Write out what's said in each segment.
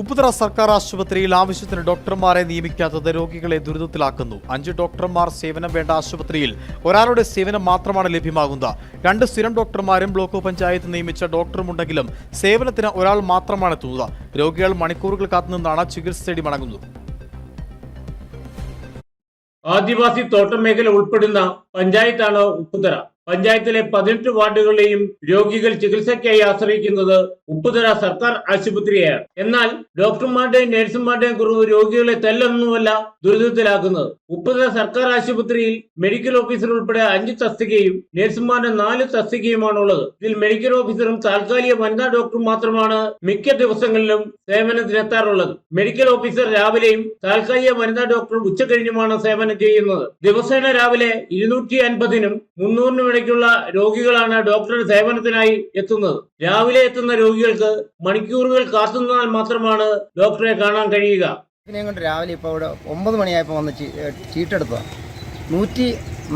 ഉപ്പുതറ സർക്കാർ ആശുപത്രിയിൽ ആവശ്യത്തിന് ഡോക്ടർമാരെ നിയമിക്കാത്തത് രോഗികളെ ദുരിതത്തിലാക്കുന്നു. അഞ്ച് ഡോക്ടർമാർ സേവനം വേണ്ട ആശുപത്രിയിൽ ഒരാളുടെ സേവനം മാത്രമാണ് ലഭ്യമാകുന്നത്. രണ്ട് സ്ഥിരം ഡോക്ടർമാരും ബ്ലോക്ക് പഞ്ചായത്ത് നിയമിച്ച ഡോക്ടറുമുണ്ടെങ്കിലും സേവനത്തിന് ഒരാൾ മാത്രമാണ് എത്തുന്നത്. രോഗികൾ മണിക്കൂറുകൾ കാത്തുനിന്നാണ് ചികിത്സ തേടി മടങ്ങുന്നത്. ആദിവാസി തോട്ടം മേഖല ഉൾപ്പെടുന്ന പഞ്ചായത്താണ് ഉപ്പുതറ. പഞ്ചായത്തിലെ പതിനെട്ട് വാർഡുകളിലെയും രോഗികൾ ചികിത്സയ്ക്കായി ആശ്രയിക്കുന്നത് ഉപ്പുതറ സർക്കാർ ആശുപത്രിയാണ്. എന്നാൽ ഡോക്ടർമാരുടെയും നഴ്സുമാരുടെയും കുറവ് രോഗികളെ തല്ലൊന്നുമല്ല ദുരിതത്തിലാക്കുന്നത്. ഉപ്പുതറ സർക്കാർ ആശുപത്രിയിൽ മെഡിക്കൽ ഓഫീസർ ഉൾപ്പെടെ അഞ്ച് തസ്തികയും നഴ്സുമാരുടെ നാല് തസ്തികയുമാണുള്ളത്. ഇതിൽ മെഡിക്കൽ ഓഫീസറും താൽക്കാലിക വനിതാ ഡോക്ടറും മാത്രമാണ് മിക്ക ദിവസങ്ങളിലും സേവനത്തിനെത്താറുള്ളത് മെഡിക്കൽ ഓഫീസർ രാവിലെയും താൽക്കാലിക വനിതാ ഡോക്ടറും ഉച്ചകഴിഞ്ഞുമാണ് സേവനം ചെയ്യുന്നത്. ദിവസേന രാവിലെ ഇരുന്നൂറ്റി അൻപതിനും മുന്നൂറിനും ഇടയ്ക്കുള്ള രോഗികളാണ് ഡോക്ടറുടെ സേവനത്തിനായി എത്തുന്നത്. രാവിലെ എത്തുന്ന രോഗികൾക്ക് മണിക്കൂറുകൾ കാത്തുനിന്നാൽ മാത്രമാണ് ഡോക്ടറെ കാണാൻ കഴിയുക. ഇതിനെയും കൊണ്ട് രാവിലെ ഇപ്പോൾ ഇവിടെ ഒമ്പത് മണിയായപ്പോൾ വന്ന് ചീട്ടെടുത്തതാണ് നൂറ്റി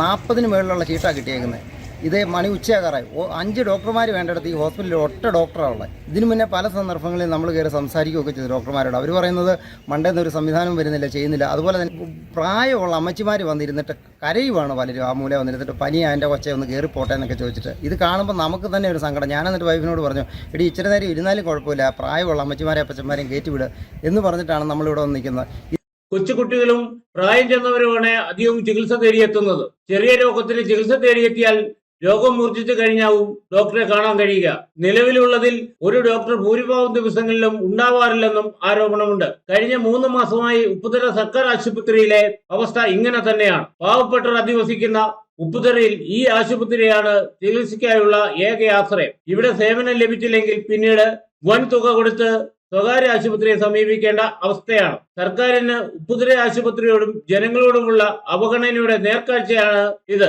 നാൽപ്പതിന് മുകളിലുള്ള ചീട്ടാണ് കിട്ടിയേക്കുന്നത് ഇത് മണി ഉച്ചയാകാറായി. അഞ്ച് ഡോക്ടർമാർ വേണ്ടിടത്ത് ഈ ഹോസ്പിറ്റലിൽ ഒറ്റ ഡോക്ടറാണ് ഉള്ളത് ഇതിനു മുന്നേ പല സന്ദർഭങ്ങളിൽ നമ്മൾ കയറി സംസാരിക്കുകയൊക്കെ ചെയ്തു ഡോക്ടർമാരോട്. അവർ പറയുന്നത് മണ്ടേന്ന് ഒരു സംവിധാനം വരുന്നില്ല ചെയ്യുന്നില്ല. അതുപോലെ തന്നെ പ്രായമുള്ള അമ്മച്ചിമാർ വന്നിരുന്നിട്ട് കരയുവാണ് പലരും. ആ മൂല വന്നിരുന്നിട്ട് പനി അതിന്റെ കൊച്ചെ ഒന്ന് കയറി പോട്ടെ എന്നൊക്കെ ചോദിച്ചിട്ട്. ഇത് കാണുമ്പോൾ നമുക്ക് തന്നെ ഒരു സങ്കടം. ഞാൻ എന്നിട്ട് വൈഫിനോട് പറഞ്ഞു എടി ഇച്ചിരി നേരം ഇരുന്നാലും കുഴപ്പമില്ല. പ്രായമുള്ള അമ്മച്ചിമാരെ അപ്പച്ചന്മാരെയും കയറ്റിവിട് എന്ന് പറഞ്ഞിട്ടാണ് നമ്മളിവിടെ വന്ന് നിൽക്കുന്നത്. കൊച്ചുകുട്ടികളും പ്രായം ചെന്നവരുമാണ് അധികവും ചികിത്സ തേടിയെത്തുന്നത്. ചെറിയ രോഗത്തിന് ചികിത്സ തേടിയെത്തിയാൽ രോഗം മൂർച്ഛിച്ചു കഴിഞ്ഞാവും ഡോക്ടറെ കാണാൻ കഴിയുക. നിലവിലുള്ളതിൽ ഒരു ഡോക്ടർ ഭൂരിഭാഗം ദിവസങ്ങളിലും ഉണ്ടാവാറില്ലെന്നും ആരോപണമുണ്ട്. കഴിഞ്ഞ മൂന്ന് മാസമായി ഉപ്പുതറ സർക്കാർ ആശുപത്രിയിലെ അവസ്ഥ ഇങ്ങനെ തന്നെയാണ്. പാവപ്പെട്ടവർ അധിവസിക്കുന്ന ഉപ്പുതറയിൽ ഈ ആശുപത്രിയാണ് ചികിത്സയ്ക്കായുള്ള ഏക ആശ്രയം. ഇവിടെ സേവനം ലഭിച്ചില്ലെങ്കിൽ പിന്നീട് വൻ തുക കൊടുത്ത് സ്വകാര്യ ആശുപത്രിയെ സമീപിക്കേണ്ട അവസ്ഥയാണ്. സർക്കാരിന് ഉപ്പുതര ആശുപത്രിയോടും ജനങ്ങളോടുമുള്ള അവഗണനയുടെ നേർക്കാഴ്ചയാണ് ഇത്.